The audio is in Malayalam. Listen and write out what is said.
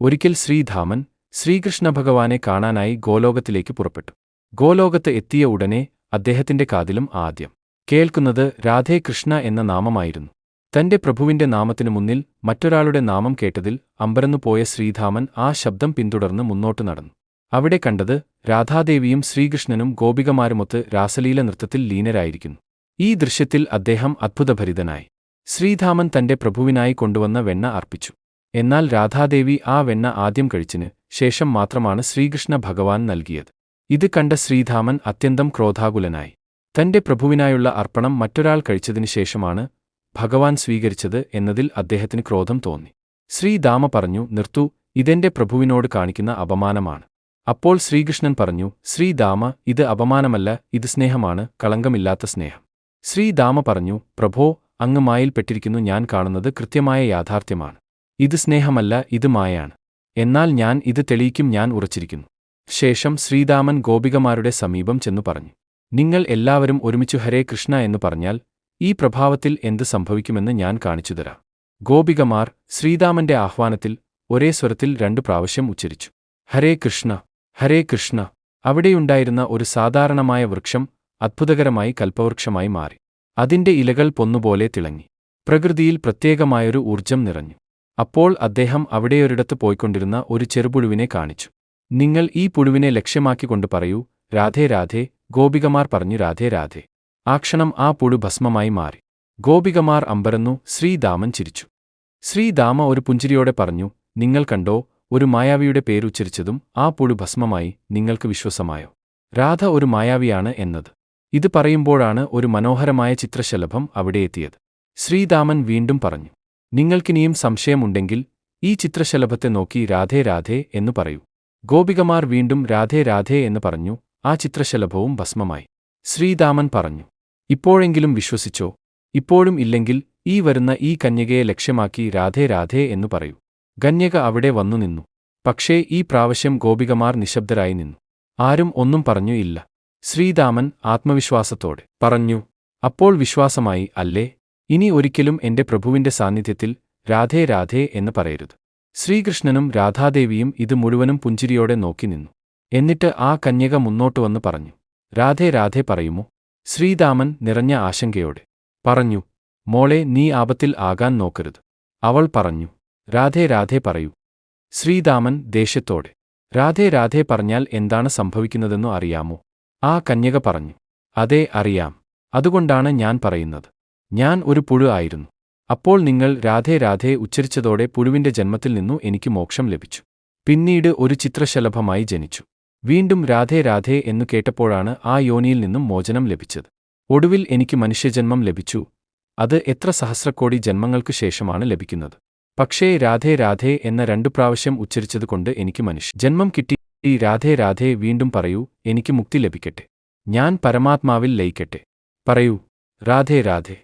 ഒരിക്കൽ ശ്രീധാമൻ ശ്രീകൃഷ്ണ ഭഗവാനെ കാണാനായി ഗോലോകത്തിലേക്ക് പുറപ്പെട്ടു. ഗോലോകത്ത് എത്തിയ ഉടനെ അദ്ദേഹത്തിന്റെ കാതിലും ആദ്യം കേൾക്കുന്നത് രാധേ കൃഷ്ണ എന്ന നാമമായിരുന്നു. തന്റെ പ്രഭുവിന്റെ നാമത്തിനു മുന്നിൽ മറ്റൊരാളുടെ നാമം കേട്ടതിൽ അമ്പരന്നുപോയ ശ്രീധാമൻ ആ ശബ്ദം പിന്തുടർന്ന് മുന്നോട്ടു നടന്നു. അവിടെ കണ്ടത് രാധാദേവിയും ശ്രീകൃഷ്ണനും ഗോപികമാരുമൊത്ത് രാസലീല നൃത്തത്തിൽ ലീനരായിരിക്കുന്നു. ഈ ദൃശ്യത്തിൽ അദ്ദേഹം അത്ഭുതഭരിതനായി. ശ്രീധാമൻ തന്റെ പ്രഭുവിനായി കൊണ്ടുവന്ന വെണ്ണ അർപ്പിച്ചു. എന്നാൽ രാധാദേവി ആ വെണ്ണ ആദ്യം കഴിച്ചിന് ശേഷം മാത്രമാണ് ശ്രീകൃഷ്ണ ഭഗവാൻ നൽകിയത്. ഇത് കണ്ട ശ്രീധാമൻ അത്യന്തം ക്രോധാകുലനായി. തന്റെ പ്രഭുവിനായുള്ള അർപ്പണം മറ്റൊരാൾ കഴിച്ചതിനു ശേഷമാണ് ഭഗവാൻ സ്വീകരിച്ചത് എന്നതിൽ അദ്ദേഹത്തിന് ക്രോധം തോന്നി. ശ്രീധാമ പറഞ്ഞു നിർത്തു ഇതെന്റെ പ്രഭുവിനോട് കാണിക്കുന്ന അപമാനമാണ്. അപ്പോൾ ശ്രീകൃഷ്ണൻ പറഞ്ഞു ശ്രീധാമ ഇത് അപമാനമല്ല ഇത് സ്നേഹമാണ് കളങ്കമില്ലാത്ത സ്നേഹം. ശ്രീധാമ പറഞ്ഞു പ്രഭോ അങ്ങ് മായിൽപ്പെട്ടിരിക്കുന്നു ഞാൻ കാണുന്നത് കൃത്യമായ യാഥാർത്ഥ്യമാണ്. ഇത് സ്നേഹമല്ല ഇത് മായാണ് എന്നാൽ ഞാൻ ഇത് തെളിയിക്കും ഞാൻ ഉറച്ചിരിക്കുന്നു. ശേഷം ശ്രീദാമൻ ഗോപികമാരുടെ സമീപം ചെന്നു പറഞ്ഞു. നിങ്ങൾ എല്ലാവരും ഒരുമിച്ചു ഹരേ കൃഷ്ണ എന്ന് പറഞ്ഞാൽ ഈ പ്രഭാവത്തിൽ എന്ത് സംഭവിക്കുമെന്ന് ഞാൻ കാണിച്ചുതരാം ഗോപികമാർ ശ്രീദാമന്റെ ആഹ്വാനത്തിൽ ഒരേ സ്വരത്തിൽ രണ്ടു പ്രാവശ്യം ഉച്ചരിച്ചു. ഹരേ കൃഷ്ണ ഹരേ കൃഷ്ണ അവിടെയുണ്ടായിരുന്ന ഒരു സാധാരണമായ വൃക്ഷം അത്ഭുതകരമായി കൽപ്പവൃക്ഷമായി മാറി. അതിന്റെ ഇലകൾ പൊന്നുപോലെ തിളങ്ങി. പ്രകൃതിയിൽ പ്രത്യേകമായൊരു ഊർജം നിറഞ്ഞു. അപ്പോൾ അദ്ദേഹം അവിടെയൊരിടത്ത് പോയിക്കൊണ്ടിരുന്ന ഒരു ചെറുപുഴുവിനെ കാണിച്ചു. നിങ്ങൾ ഈ പുഴുവിനെ ലക്ഷ്യമാക്കിക്കൊണ്ട് പറയൂ രാധേ രാധേ ഗോപികമാർ പറഞ്ഞു രാധേ രാധേ. ആ ക്ഷണം ആ പുഴു ഭസ്മമായി മാറി. ഗോപികമാർ അമ്പരന്നു ശ്രീദാമൻ ചിരിച്ചു. ശ്രീദാമ ഒരു പുഞ്ചിരിയോടെ പറഞ്ഞു നിങ്ങൾ കണ്ടോ ഒരു മായാവിയുടെ പേരുച്ചരിച്ചതും ആ പുഴു ഭസ്മമായി നിങ്ങൾക്ക് വിശ്വസമായോ? രാധ ഒരു മായാവിയാണ് എന്നത്. ഇത് പറയുമ്പോഴാണ് ഒരു മനോഹരമായ ചിത്രശലഭം അവിടെയെത്തിയത് ശ്രീദാമൻ വീണ്ടും പറഞ്ഞു നിങ്ങൾക്കിനിയും സംശയമുണ്ടെങ്കിൽ ഈ ചിത്രശലഭത്തെ നോക്കി രാധേ രാധേ എന്നു പറയൂ. ഗോപികമാർ വീണ്ടും രാധേ രാധേ എന്ന് പറഞ്ഞു ആ ചിത്രശലഭവും ഭസ്മമായി. ശ്രീദാമൻ പറഞ്ഞു ഇപ്പോഴെങ്കിലും വിശ്വസിച്ചോ? ഇപ്പോഴും ഇല്ലെങ്കിൽ ഈ വരുന്ന ഈ കന്യകയെ ലക്ഷ്യമാക്കി രാധേ രാധേ എന്നു പറയൂ. കന്യക അവിടെ വന്നു നിന്നു. പക്ഷേ ഈ പ്രാവശ്യം ഗോപികമാർ നിശബ്ദരായി നിന്നു. ആരും ഒന്നും പറഞ്ഞു ഇല്ല. ശ്രീദാമൻ ആത്മവിശ്വാസത്തോടെ പറഞ്ഞു അപ്പോൾ വിശ്വാസമായി അല്ലേ? ഇനി ഒരിക്കലും എന്റെ പ്രഭുവിന്റെ സാന്നിധ്യത്തിൽ രാധേ രാധേ എന്ന് പറയരുത്. ശ്രീകൃഷ്ണനും രാധാദേവിയും ഇത് മുഴുവനും പുഞ്ചിരിയോടെ നോക്കി നിന്നു. എന്നിട്ട് ആ കന്യക മുന്നോട്ടു വന്ന് പറഞ്ഞു രാധേ രാധേ പറയുമോ? ശ്രീദാമൻ നിറഞ്ഞ ആശങ്കയോടെ പറഞ്ഞു മോളെ നീ ആപത്തിൽ ആകാൻ നോക്കരുത്. അവൾ പറഞ്ഞു രാധേ രാധേ പറയൂ. ശ്രീദാമൻ ദേഷ്യത്തോടെ രാധേ രാധേ പറഞ്ഞാൽ എന്താണ് സംഭവിക്കുന്നതെന്നു അറിയാമോ? ആ കന്യക പറഞ്ഞു അതെ അറിയാം. അതുകൊണ്ടാണ് ഞാൻ പറയുന്നത്. ഞാൻ ഒരു പുഴു ആയിരുന്നു. അപ്പോൾ നിങ്ങൾ രാധേ രാധേ ഉച്ചരിച്ചതോടെ പുഴുവിന്റെ ജന്മത്തിൽ നിന്നു എനിക്ക് മോക്ഷം ലഭിച്ചു. പിന്നീട് ഒരു ചിത്രശലഭമായി ജനിച്ചു. വീണ്ടും രാധേ രാധേ എന്നു കേട്ടപ്പോഴാണ് ആ യോനിയിൽ നിന്നും മോചനം ലഭിച്ചത്. ഒടുവിൽ എനിക്ക് മനുഷ്യജന്മം ലഭിച്ചു. അത് എത്ര സഹസ്രക്കോടി ജന്മങ്ങൾക്കു ശേഷമാണ് ലഭിക്കുന്നത്. പക്ഷേ രാധേ രാധേ എന്ന രണ്ടു പ്രാവശ്യം ഉച്ചരിച്ചതുകൊണ്ട് എനിക്ക് മനുഷ്യ ജന്മം കിട്ടി. ഈ രാധേ രാധേ വീണ്ടും പറയൂ എനിക്ക് മുക്തി ലഭിക്കട്ടെ. ഞാൻ പരമാത്മാവിൽ ലയിക്കട്ടെ. പറയൂ രാധേ രാധേ.